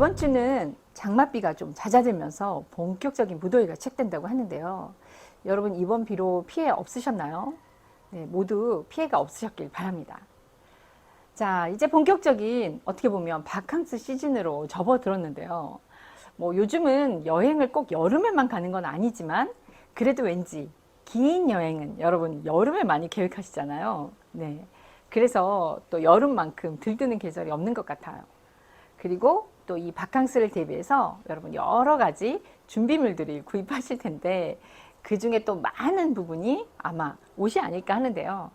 이번 주는 장맛비가 좀 잦아들면서 본격적인 무더위가 시작된다고 하는데요. 여러분 이번 비로 피해 없으셨나요? 네, 모두 피해가 없으셨길 바랍니다. 자, 이제 본격적인 어떻게 보면 바캉스 시즌으로 접어들었는데요. 뭐 요즘은 여행을 꼭 여름에만 가는 건 아니지만 그래도 왠지 긴 여행은 여러분 여름에 많이 계획하시잖아요. 네. 그래서 또 여름만큼 들뜨는 계절이 없는 것 같아요. 그리고 또 이 바캉스를 대비해서 여러분 여러 가지 준비물들이 구입하실 텐데 그 중에 또 많은 부분이 아마 옷이 아닐까 하는데요.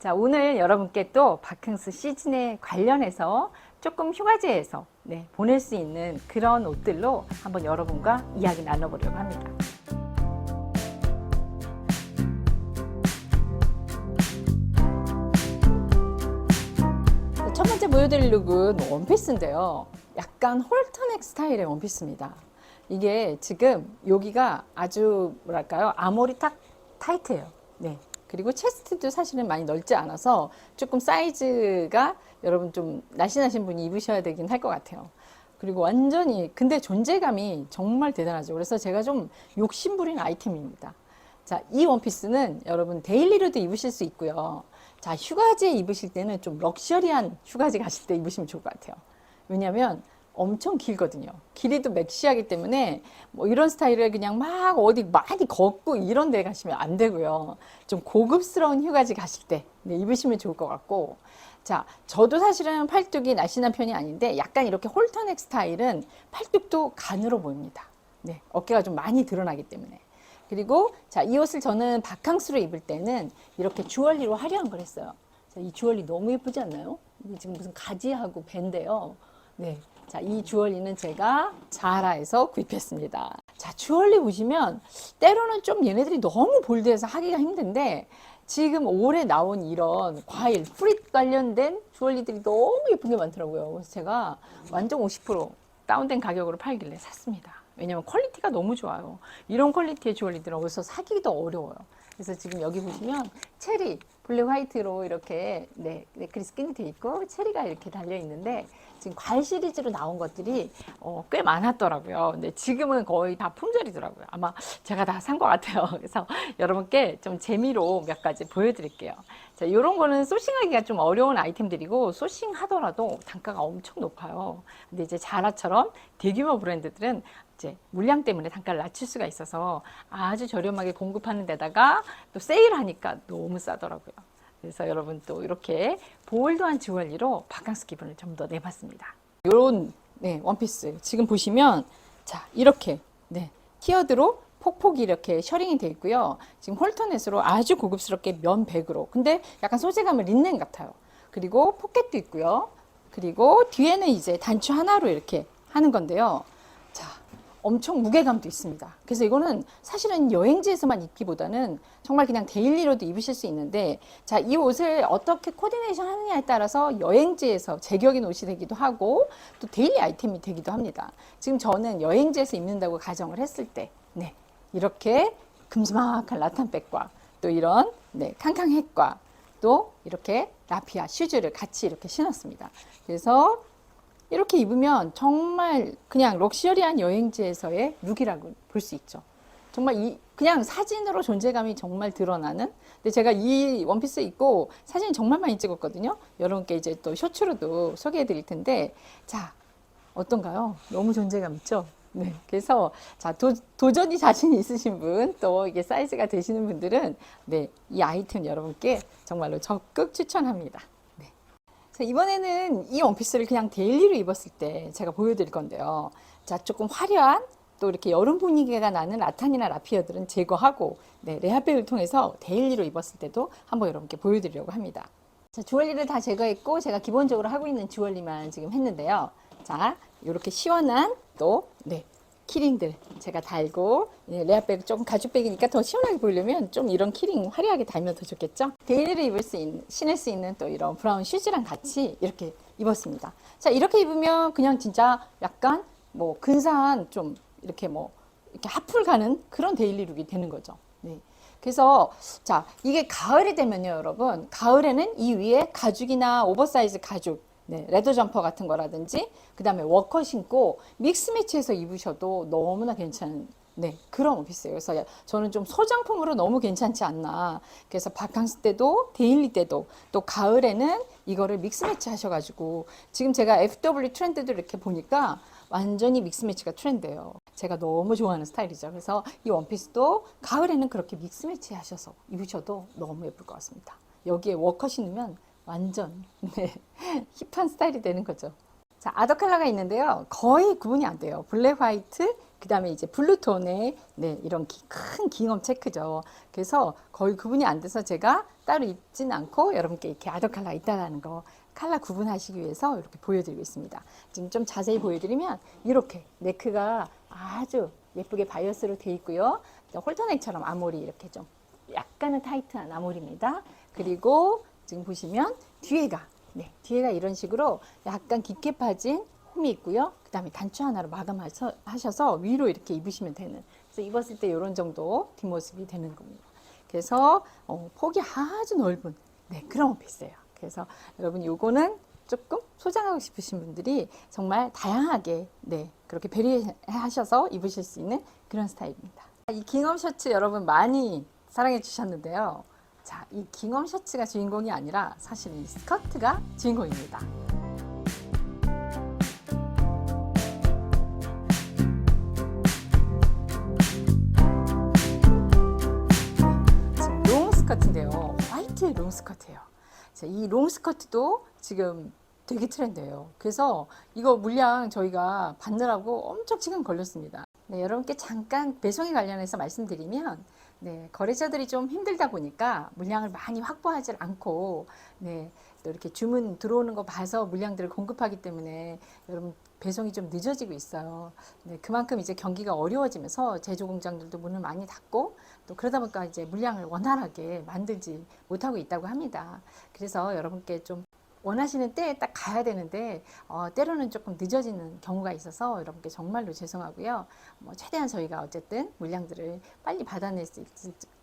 자, 오늘 여러분께 또 바캉스 시즌에 관련해서 조금 휴가지에서 네, 보낼 수 있는 그런 옷들로 한번 여러분과 이야기 나눠보려고 합니다. 첫 번째 보여드릴 룩은 원피스인데요. 약간 홀터넥 스타일의 원피스입니다. 이게 지금 여기가 아주 뭐랄까요 아모리 탁 타이트해요. 네. 그리고 체스트도 사실은 많이 넓지 않아서 조금 사이즈가 여러분 좀 날씬하신 분이 입으셔야 되긴 할 것 같아요. 그리고 완전히 근데 존재감이 정말 대단하죠. 그래서 제가 좀 욕심부린 아이템입니다. 자, 이 원피스는 여러분 데일리로도 입으실 수 있고요. 자, 휴가지에 입으실 때는 좀 럭셔리한 휴가지 가실 때 입으시면 좋을 것 같아요. 왜냐면 엄청 길거든요. 길이도 맥시하기 때문에 뭐 이런 스타일을 그냥 막 어디 많이 걷고 이런 데 가시면 안 되고요. 좀 고급스러운 휴가지 가실 때 네, 입으시면 좋을 것 같고. 자, 저도 사실은 팔뚝이 날씬한 편이 아닌데 약간 이렇게 홀터넥 스타일은 팔뚝도 가늘어 보입니다. 네, 어깨가 좀 많이 드러나기 때문에. 그리고 자, 이 옷을 저는 바캉스로 입을 때는 이렇게 주얼리로 화려한 걸 했어요. 자, 이 주얼리 너무 예쁘지 않나요? 이게 지금 무슨 가지하고 밴데요. 네. 자, 이 주얼리는 제가 자라에서 구입했습니다. 자, 주얼리 보시면 때로는 좀 얘네들이 너무 볼드해서 하기가 힘든데 지금 올해 나온 이런 과일, 프릿 관련된 주얼리들이 너무 예쁜 게 많더라고요. 그래서 제가 완전 50% 다운된 가격으로 팔길래 샀습니다. 왜냐면 퀄리티가 너무 좋아요. 이런 퀄리티의 주얼리들은 어디서 사기도 어려워요. 그래서 지금 여기 보시면 체리, 블랙 화이트로 이렇게 네, 네크리스 끈이 돼 있고 체리가 이렇게 달려 있는데 지금 과일 시리즈로 나온 것들이 어, 꽤 많았더라고요. 근데 지금은 거의 다 품절이더라고요. 아마 제가 다 산 것 같아요. 그래서 여러분께 좀 재미로 몇 가지 보여드릴게요. 자, 이런 거는 소싱하기가 좀 어려운 아이템들이고 소싱 하더라도 단가가 엄청 높아요. 근데 이제 자라처럼 대규모 브랜드들은 이제 물량 때문에 단가를 낮출 수가 있어서 아주 저렴하게 공급하는 데다가 또 세일하니까 너무 싸더라고요. 그래서 여러분 또 이렇게 볼드한 주얼리로 바캉스 기분을 좀 더 내봤습니다. 이런 네, 원피스 지금 보시면 자 이렇게 네, 티어드로 폭폭이 이렇게 셔링이 되어 있고요. 지금 홀터넷으로 아주 고급스럽게 면 백으로 근데 약간 소재감은 린넨 같아요. 그리고 포켓도 있고요. 그리고 뒤에는 이제 단추 하나로 이렇게 하는 건데요. 자, 엄청 무게감도 있습니다. 그래서 이거는 사실은 여행지에서만 입기보다는 정말 그냥 데일리로도 입으실 수 있는데 자, 이 옷을 어떻게 코디네이션 하느냐에 따라서 여행지에서 제격인 옷이 되기도 하고 또 데일리 아이템이 되기도 합니다. 지금 저는 여행지에서 입는다고 가정을 했을 때 네, 이렇게 금스막한 라탄백과 또 이런 네, 캉캉햇과 또 이렇게 라피아 슈즈를 같이 이렇게 신었습니다. 그래서 이렇게 입으면 정말 그냥 럭셔리한 여행지에서의 룩이라고 볼 수 있죠. 정말 이 그냥 사진으로 존재감이 정말 드러나는. 근데 제가 이 원피스 입고 사진 정말 많이 찍었거든요. 여러분께 이제 또 쇼츠로도 소개해 드릴 텐데 자 어떤가요? 너무 존재감 있죠? 네. 그래서 자 도, 도전이 자신 있으신 분 또 이게 사이즈가 되시는 분들은 네 이 아이템 여러분께 정말로 적극 추천합니다. 자, 이번에는 이 원피스를 그냥 데일리로 입었을 때 제가 보여드릴 건데요. 자, 조금 화려한 또 이렇게 여름 분위기가 나는 라탄이나 라피어들은 제거하고 네, 레하백을 통해서 데일리로 입었을 때도 한번 여러분께 보여드리려고 합니다. 자, 주얼리를 다 제거했고 제가 기본적으로 하고 있는 주얼리만 지금 했는데요. 자, 이렇게 시원한 또 네, 키링들 제가 달고 예, 레아백 조금 가죽백이니까 더 시원하게 보이려면 좀 이런 키링 화려하게 달면 더 좋겠죠? 데일리로 입을 수 있는 신을 수 있는 또 이런 브라운 슈즈랑 같이 이렇게 입었습니다. 자 이렇게 입으면 그냥 진짜 약간 뭐 근사한 좀 이렇게 뭐 이렇게 하풀 가는 그런 데일리 룩이 되는 거죠. 네. 그래서 자 이게 가을이 되면요 여러분 가을에는 이 위에 가죽이나 오버사이즈 가죽 네, 레더 점퍼 같은 거라든지 그 다음에 워커 신고 믹스 매치해서 입으셔도 너무나 괜찮은 네, 그런 원피스예요. 그래서 저는 좀 소장품으로 너무 괜찮지 않나. 그래서 바캉스 때도 데일리 때도 또 가을에는 이거를 믹스 매치 하셔가지고 지금 제가 FW 트렌드도 이렇게 보니까 완전히 믹스 매치가 트렌드예요. 제가 너무 좋아하는 스타일이죠. 그래서 이 원피스도 가을에는 그렇게 믹스 매치 하셔서 입으셔도 너무 예쁠 것 같습니다. 여기에 워커 신 으면 완전 네, 힙한 스타일이 되는 거죠. 자, 아더 컬러가 있는데요. 거의 구분이 안 돼요. 블랙 화이트, 그 다음에 이제 블루톤의 네, 이런 기- 큰 깅엄 체크죠. 그래서 거의 구분이 안 돼서 제가 따로 입진 않고 여러분께 이렇게 아더 컬러가 있다는 거 컬러 구분하시기 위해서 이렇게 보여드리고 있습니다. 지금 좀 자세히 보여드리면 이렇게 네크가 아주 예쁘게 바이어스로 돼 있고요. 홀터넥처럼 아모리 이렇게 좀 약간은 타이트한 아모리입니다. 그리고 지금 보시면 뒤에가 네, 뒤에가 이런 식으로 약간 깊게 파진 홈이 있고요. 그 다음에 단추 하나로 마감하셔서 위로 이렇게 입으시면 되는. 그래서 입었을 때 이런 정도 뒷모습이 되는 겁니다. 그래서 어, 폭이 아주 넓은 네, 그런 원피스예요. 그래서 여러분 요거는 조금 소장하고 싶으신 분들이 정말 다양하게 네, 그렇게 배려하셔서 입으실 수 있는 그런 스타일입니다. 이 깅엄 셔츠 여러분 많이 사랑해 주셨는데요. 자, 이 깅엄 셔츠가 주인공이 아니라 사실 이 스커트가 주인공입니다. 롱 스커트인데요. 화이트 롱 스커트예요. 자, 이롱 스커트도 지금 되게 트렌드예요. 그래서 이거 물량 저희가 받느라고 엄청 시간 걸렸습니다. 네, 여러분께 잠깐 배송에 관련해서 말씀드리면 네, 거래처들이 좀 힘들다 보니까 물량을 많이 확보하지 않고 네, 또 이렇게 주문 들어오는 거 봐서 물량들을 공급하기 때문에 여러분 배송이 좀 늦어지고 있어요. 네, 그만큼 이제 경기가 어려워지면서 제조 공장들도 문을 많이 닫고 또 그러다 보니까 이제 물량을 원활하게 만들지 못하고 있다고 합니다. 그래서 여러분께 좀 원하시는 때에 딱 가야 되는데 어, 때로는 조금 늦어지는 경우가 있어서 여러분께 정말로 죄송하고요. 뭐 최대한 저희가 어쨌든 물량들을 빨리 받아낼 수 있,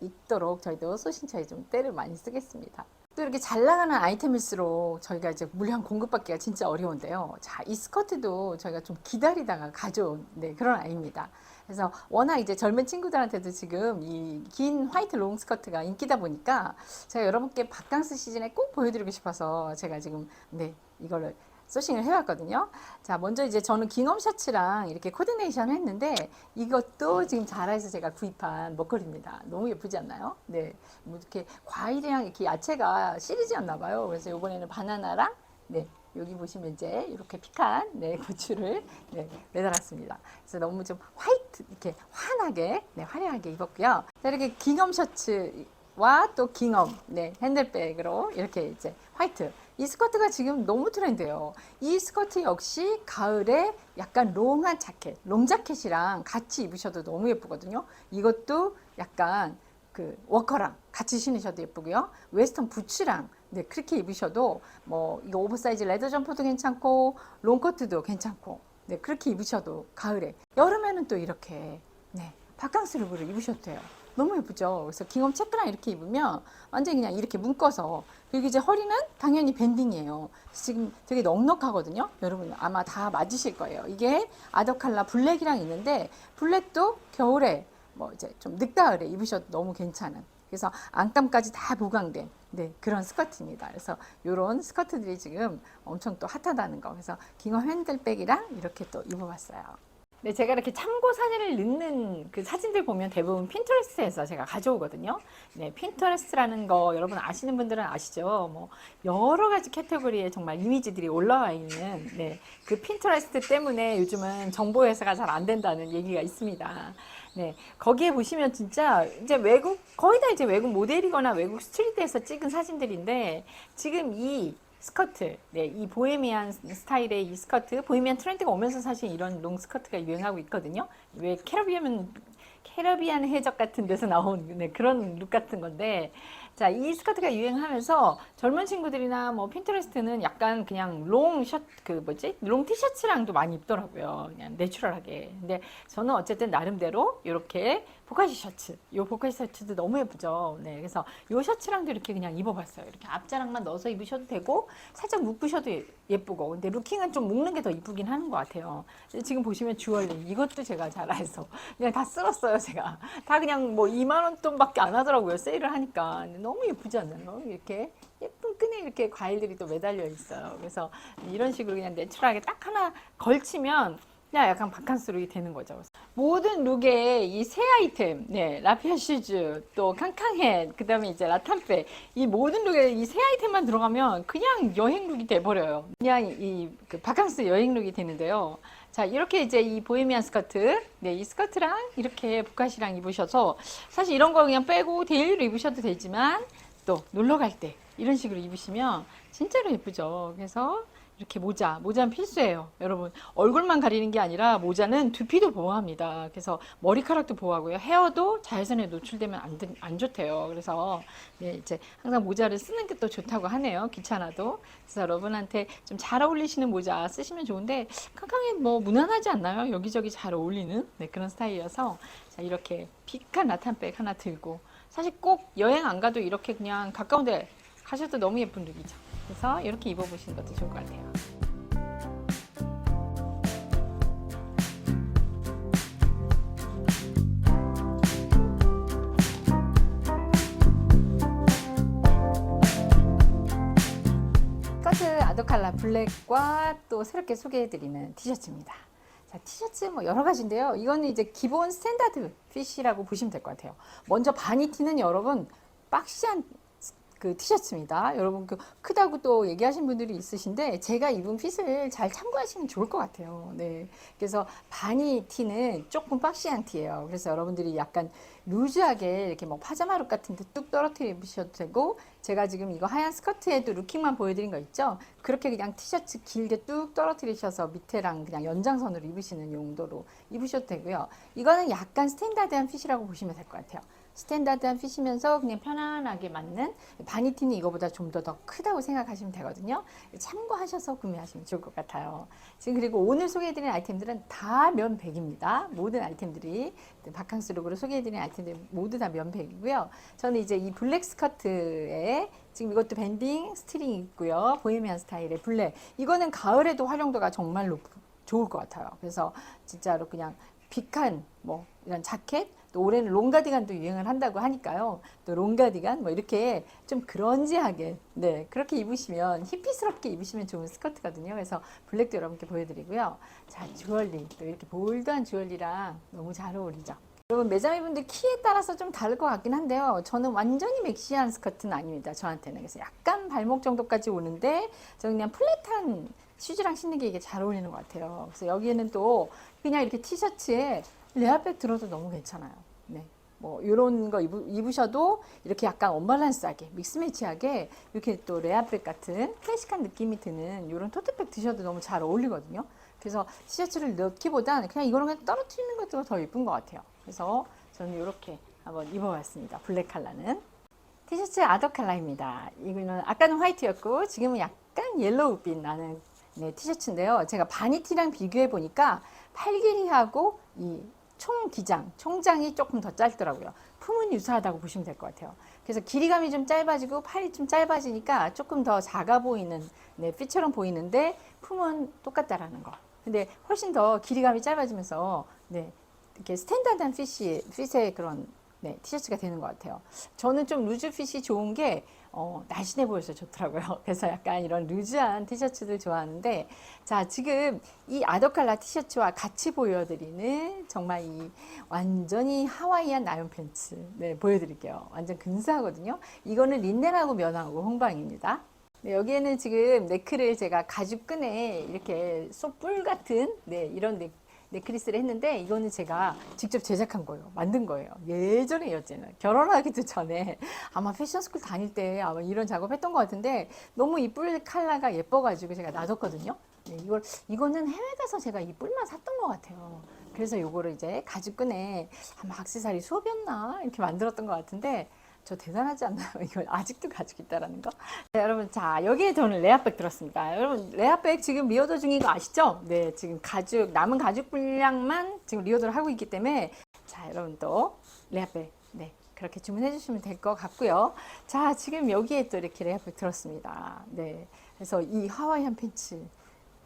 있도록 저희도 소신차에 좀 때를 많이 쓰겠습니다. 또 이렇게 잘 나가는 아이템일수록 저희가 이제 물량 공급받기가 진짜 어려운데요. 자, 이 스커트도 저희가 좀 기다리다가 가져온 네, 그런 아이입니다. 그래서 워낙 이제 젊은 친구들한테도 지금 이 긴 화이트 롱 스커트가 인기다 보니까 제가 여러분께 바캉스 시즌에 꼭 보여드리고 싶어서 제가 지금 네, 이거를 소싱을 해왔거든요. 자, 먼저 이제 저는 깅엄 셔츠랑 이렇게 코디네이션 했는데 이것도 지금 자라에서 제가 구입한 먹거리입니다. 너무 예쁘지 않나요? 네. 뭐 이렇게 과일이랑 이렇게 야채가 시리지 않나 봐요. 그래서 이번에는 바나나랑 네. 여기 보시면 이제 이렇게 피칸 네, 고추를 네, 매달았습니다. 그래서 너무 좀 화이트 이렇게 환하게 네, 화려하게 입었고요. 자, 이렇게 깅엄 셔츠와 또 깅엄 네, 핸들백으로 이렇게 이제 화이트 이 스커트가 지금 너무 트렌드예요. 이 스커트 역시 가을에 약간 롱한 자켓, 롱 자켓이랑 같이 입으셔도 너무 예쁘거든요. 이것도 약간 그 워커랑 같이 신으셔도 예쁘고요. 웨스턴 부츠랑 네, 그렇게 입으셔도 뭐 이거 오버사이즈 레더 점퍼도 괜찮고 롱코트도 괜찮고 네, 그렇게 입으셔도 가을에 여름에는 또 이렇게 네, 바캉스 룩으로 입으셔도 돼요. 너무 예쁘죠. 그래서 깅엄 체크랑 이렇게 입으면 완전히 그냥 이렇게 묶어서 그리고 이제 허리는 당연히 밴딩이에요. 지금 되게 넉넉하거든요. 여러분 아마 다 맞으실 거예요. 이게 아더칼라 블랙이랑 있는데 블랙도 겨울에 뭐 이제 좀 늦가을에 입으셔도 너무 괜찮은 그래서 안감까지 다 보강된 네, 그런 스커트입니다. 그래서 이런 스커트들이 지금 엄청 또 핫하다는 거. 그래서 깅엄 핸들백이랑 이렇게 또 입어봤어요. 네, 제가 이렇게 참고 사진을 넣는 그 사진들 보면 대부분 핀터레스트에서 제가 가져오거든요. 네, 핀터레스트라는 거 여러분 아시는 분들은 아시죠? 뭐 여러 가지 캐테고리에 정말 이미지들이 올라와 있는 네, 그 핀터레스트 때문에 요즘은 정보 회사가 잘 안 된다는 얘기가 있습니다. 네, 거기에 보시면 진짜 이제 외국 거의 다 이제 외국 모델이거나 외국 스트리트에서 찍은 사진들인데 지금 이 스커트, 네, 이 보헤미안 스타일의 이 스커트, 보헤미안 트렌드가 오면서 사실 이런 롱 스커트가 유행하고 있거든요. 왜 캐러비안 캐러비안 해적 같은 데서 나온 네, 그런 룩 같은 건데, 자, 이 스커트가 유행하면서 젊은 친구들이나 뭐 핀터레스트는 약간 그냥 롱 셔츠, 그 뭐지? 롱 티셔츠랑도 많이 입더라고요. 그냥 내추럴하게. 근데 저는 어쨌든 나름대로 이렇게 보카시 셔츠. 요 보카시 셔츠도 너무 예쁘죠. 네, 그래서 요 셔츠랑도 이렇게 그냥 입어봤어요. 이렇게 앞자락만 넣어서 입으셔도 되고 살짝 묶으셔도 예- 예쁘고. 근데 루킹은 좀 묶는 게 더 이쁘긴 하는 것 같아요. 지금 보시면 주얼리 이것도 제가 잘 알아서 그냥 다 쓸었어요. 제가 다 그냥 뭐 2만 원 돈밖에 안 하더라고요. 세일을 하니까 너무 예쁘지 않나요? 이렇게 예쁜 끈에 이렇게 과일들이 또 매달려 있어요. 그래서 이런 식으로 그냥 내추럴하게 딱 하나 걸치면 그냥 약간 바캉스룩이 되는 거죠. 모든 룩에 이세 아이템, 네, 라피아 슈즈, 또 캉캉햇, 그 다음에 이제 라탄페, 이 모든 룩에 이세 아이템만 들어가면 그냥 여행 룩이 돼버려요. 그냥 이 그 바캉스 여행 룩이 되는데요. 자, 이렇게 이제 이 보헤미안 스커트, 네, 이 스커트랑 이렇게 보카시랑 입으셔서 사실 이런 거 그냥 빼고 데일리로 입으셔도 되지만 또 놀러 갈 때 이런 식으로 입으시면 진짜로 예쁘죠. 그래서 이렇게 모자, 모자는 필수예요. 여러분, 얼굴만 가리는 게 아니라 모자는 두피도 보호합니다. 그래서 머리카락도 보호하고요. 헤어도 자외선에 노출되면 안, 된- 안 좋대요. 그래서 네, 이제 항상 모자를 쓰는 게 또 좋다고 하네요. 귀찮아도. 그래서 여러분한테 좀 잘 어울리시는 모자 쓰시면 좋은데 캉캉이 뭐 무난하지 않나요? 여기저기 잘 어울리는 네, 그런 스타일이어서 자, 이렇게 픽한 라탄백 하나 들고 사실 꼭 여행 안 가도 이렇게 그냥 가까운 데 가셔도 너무 예쁜 룩이죠. 그래서 이렇게 입어보시는 것도 좋을 것 같아요. 아더칼라 블랙과 또 새롭게 소개해드리는 티셔츠입니다. 자, 티셔츠 뭐 여러 가지인데요. 이거는 이제 기본 스탠다드 핏이라고 보시면 될 것 같아요. 먼저 바니티는 여러분 박시한 그 티셔츠입니다. 여러분 그 크다고 또 얘기하신 분들이 있으신데 제가 입은 핏을 잘 참고하시면 좋을 것 같아요. 네. 그래서 바니 티는 조금 박시한 티예요. 그래서 여러분들이 약간 루즈하게 이렇게 뭐 파자마 룩 같은 데 뚝 떨어뜨려 입으셔도 되고 제가 지금 이거 하얀 스커트에도 루킹만 보여드린 거 있죠? 그렇게 그냥 티셔츠 길게 뚝 떨어뜨리셔서 밑에랑 그냥 연장선으로 입으시는 용도로 입으셔도 되고요. 이거는 약간 스탠다드한 핏이라고 보시면 될 것 같아요. 스탠다드한 핏이면서 그냥 편안하게 맞는 바니티는 이거보다 좀 더 더 크다고 생각하시면 되거든요. 참고하셔서 구매하시면 좋을 것 같아요. 지금 그리고 오늘 소개해드린 아이템들은 다 면백입니다. 모든 아이템들이 바캉스룩으로 소개해드린 아이템 들 모두 다 면백이고요. 저는 이제 이 블랙 스커트에 지금 이것도 밴딩 스트링 있고요. 보헤미안 스타일의 블랙. 이거는 가을에도 활용도가 정말 높, 좋을 것 같아요. 그래서 진짜로 그냥 빅한 뭐 이런 자켓 또 올해는 롱가디건도 유행을 한다고 하니까요. 또 롱가디건 뭐 이렇게 좀 그런지하게 네 그렇게 입으시면 히피스럽게 입으시면 좋은 스커트거든요. 그래서 블랙도 여러분께 보여드리고요. 자 주얼리 또 이렇게 볼드한 주얼리랑 너무 잘 어울리죠. 여러분 매장이분들 키에 따라서 좀 다를 것 같긴 한데요. 저는 완전히 맥시한 스커트는 아닙니다. 저한테는 그래서 약간 발목 정도까지 오는데 저는 그냥 플랫한 슈즈랑 신는 게 이게 잘 어울리는 것 같아요. 그래서 여기에는 또 그냥 이렇게 티셔츠에 레아백 들어도 너무 괜찮아요. 네. 뭐 이런 거 입으, 입으 셔도 이렇게 약간 언밸런스하게 믹스매치하게 이렇게 또 레아백 같은 클래식한 느낌이 드는 이런 토트백 드셔도 너무 잘 어울리거든요. 그래서 티셔츠를 넣기보단 그냥 이거는 그냥 떨어뜨리는 것도 더 예쁜 것 같아요. 그래서 저는 이렇게 한번 입어봤습니다. 블랙 컬러는. 티셔츠 아더 컬러입니다. 이거는 아까는 화이트였고 지금은 약간 옐로우빛 나는 네, 티셔츠인데요. 제가 바니티랑 비교해 보니까 팔 길이하고 이 총 기장, 총장이 조금 더 짧더라고요. 품은 유사하다고 보시면 될 것 같아요. 그래서 길이감이 좀 짧아지고 팔이 좀 짧아지니까 조금 더 작아 보이는 네, 핏처럼 보이는데 품은 똑같다라는 거. 근데 훨씬 더 길이감이 짧아지면서 네, 이렇게 스탠다드한 핏이 핏의 그런 네, 티셔츠가 되는 것 같아요. 저는 좀 루즈 핏이 좋은 게 어, 날씬해 보여서 좋더라고요. 그래서 약간 이런 루즈한 티셔츠들 좋아하는데 자 지금 이 아더칼라 티셔츠와 같이 보여드리는 정말 이 완전히 하와이안 나연 팬츠 네, 보여드릴게요. 완전 근사하거든요. 이거는 린넨하고 면하고 홍방입니다. 네, 여기에는 지금 네크를 제가 가죽끈에 이렇게 쏙뿔 같은 네, 이런 네, 네크리스를 했는데 이거는 제가 직접 제작한 거예요. 만든 거예요. 예전에 였잖아요. 결혼하기도 전에 아마 패션스쿨 다닐 때 아마 이런 작업했던 것 같은데 너무 이뿔 컬러가 예뻐가지고 제가 놔뒀거든요. 네, 이걸 이거는 해외 가서 제가 이 뿔만 샀던 것 같아요. 그래서 요거를 이제 가죽끈에 아마 악세사리 수업이었나 이렇게 만들었던 것 같은데 저 대단하지 않나요? 이거 아직도 가지고 있다라는 거. 네, 여러분 자 여기에 저는 레아백 들었습니다. 여러분 레아백 지금 리오더 중인 거 아시죠? 네 지금 가죽 남은 가죽 분량만 지금 리오더를 하고 있기 때문에 자 여러분 또 레아백. 네. 그렇게 주문해 주시면 될 것 같고요. 자, 지금 여기에 또 이렇게 레아백 들었습니다. 네. 그래서 이 하와이안 팬츠,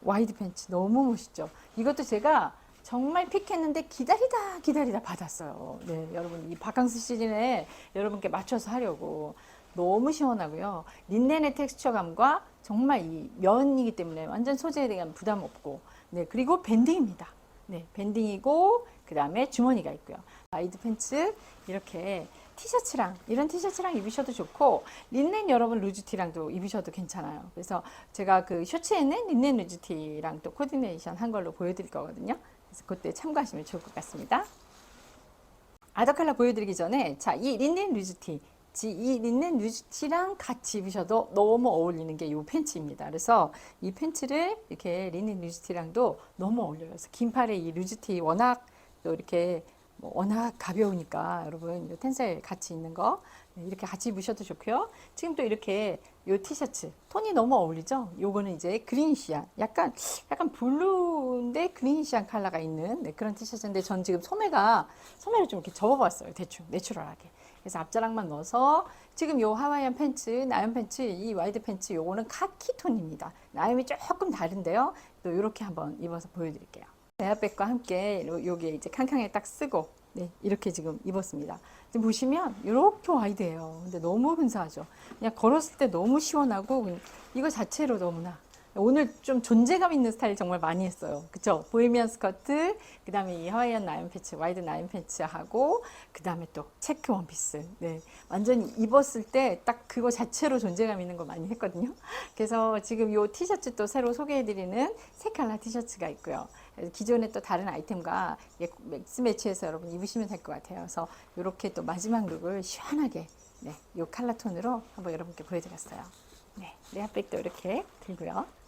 와이드 팬츠 너무 멋있죠. 이것도 제가 정말 픽했는데 기다리다 기다리다 받았어요. 네, 여러분 이 바캉스 시즌에 여러분께 맞춰서 하려고 너무 시원하고요. 린넨의 텍스처감과 정말 이 면이기 때문에 완전 소재에 대한 부담 없고, 네 그리고 밴딩입니다. 네 밴딩이고 그 다음에 주머니가 있고요. 와이드 팬츠 이렇게 티셔츠랑 이런 티셔츠랑 입으셔도 좋고 린넨 여러분 루즈티랑도 입으셔도 괜찮아요. 그래서 제가 그 셔츠에는 린넨 루즈티랑 또 코디네이션 한 걸로 보여드릴 거거든요. 그래서 그때 참고하시면 좋을 것 같습니다. 아더 컬러 보여드리기 전에 자 이 린넨 루즈티 지- 이 린넨 루즈티랑 같이 입으셔도 너무 어울리는 게 이 팬츠입니다. 그래서 이 팬츠를 이렇게 린넨 루즈티랑도 너무 어울려요. 그래서 긴팔에 이 루즈티 워낙 또 이렇게 뭐 워낙 가벼우니까 여러분 이 텐셀 같이 있는 거 네, 이렇게 같이 입으셔도 좋고요. 지금 또 이렇게 요 티셔츠 톤이 너무 어울리죠? 요거는 이제 그린시안 약간 약간 블루인데 그린시안 컬러가 있는 네, 그런 티셔츠인데 전 지금 소매가 소매를 좀 이렇게 접어봤어요. 대충 내추럴하게. 그래서 앞자락만 넣어서 지금 요 하와이안 팬츠, 나염 팬츠, 이 와이드 팬츠 요거는 카키 톤입니다. 나염이 조금 다른데요. 또 이렇게 한번 입어서 보여드릴게요. 에어백과 함께 요- 요게 이제 캉캉에 딱 쓰고 네, 이렇게 지금 입었습니다. 보시면 이렇게 와이드예요. 근데 너무 근사하죠. 그냥 걸었을 때 너무 시원하고 이거 자체로 너무나 오늘 좀 존재감 있는 스타일 정말 많이 했어요. 그쵸? 보헤미안 스커트, 그 다음에 이 하와이안 나인 팬츠, 와이드 나인 팬츠하고, 그 다음에 또 체크 원피스. 네. 완전히 입었을 때 딱 그거 자체로 존재감 있는 거 많이 했거든요. 그래서 지금 요 티셔츠 또 새로 소개해드리는 세 컬러 티셔츠가 있고요. 기존에 또 다른 아이템과 이게 맥스 매치해서 여러분 입으시면 될 것 같아요. 그래서 이렇게 또 마지막 룩을 시원하게 네, 요 컬러 톤으로 한번 여러분께 보여드렸어요. 네, 레아백도 이렇게 들고요.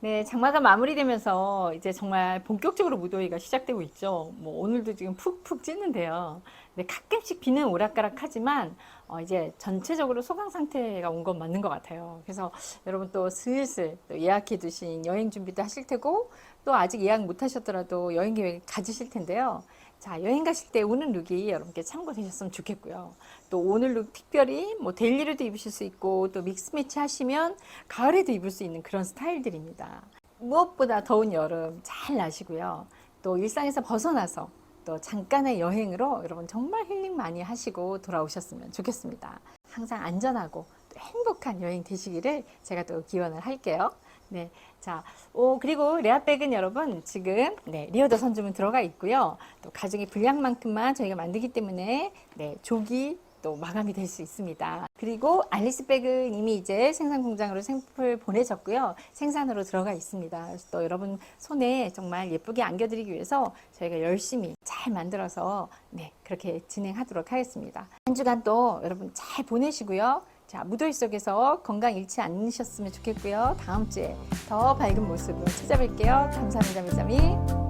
네, 장마가 마무리되면서 이제 정말 본격적으로 무더위가 시작되고 있죠. 뭐 오늘도 지금 푹푹 찌는데요. 네, 가끔씩 비는 오락가락하지만 어, 이제 전체적으로 소강 상태가 온 건 맞는 것 같아요. 그래서 여러분 또 슬슬 또 예약해 두신 여행 준비도 하실 테고 또 아직 예약 못 하셨더라도 여행 계획 가지실 텐데요. 자, 여행 가실 때 오는 룩이 여러분께 참고되셨으면 좋겠고요. 또 오늘 룩 특별히 뭐 데일리로도 입으실 수 있고 또 믹스 매치 하시면 가을에도 입을 수 있는 그런 스타일들입니다. 무엇보다 더운 여름 잘 나시고요. 또 일상에서 벗어나서 또 잠깐의 여행으로 여러분 정말 힐링 많이 하시고 돌아오셨으면 좋겠습니다. 항상 안전하고 또 행복한 여행 되시기를 제가 또 기원을 할게요. 네. 자, 오, 그리고 레아백은 여러분 지금 네, 리어더 선주문 들어가 있고요. 또 가정의 분량만큼만 저희가 만들기 때문에 네, 조기 또 마감이 될 수 있습니다. 그리고 알리스 백은 이미 이제 생산 공장으로 생풀 보내졌고요. 생산으로 들어가 있습니다. 또 여러분 손에 정말 예쁘게 안겨드리기 위해서 저희가 열심히 잘 만들어서 네, 그렇게 진행하도록 하겠습니다. 한 주간 또 여러분 잘 보내시고요. 자, 무더위 속에서 건강 잃지 않으셨으면 좋겠고요. 다음 주에 더 밝은 모습으로 찾아뵐게요. 감사합니다, 미자미.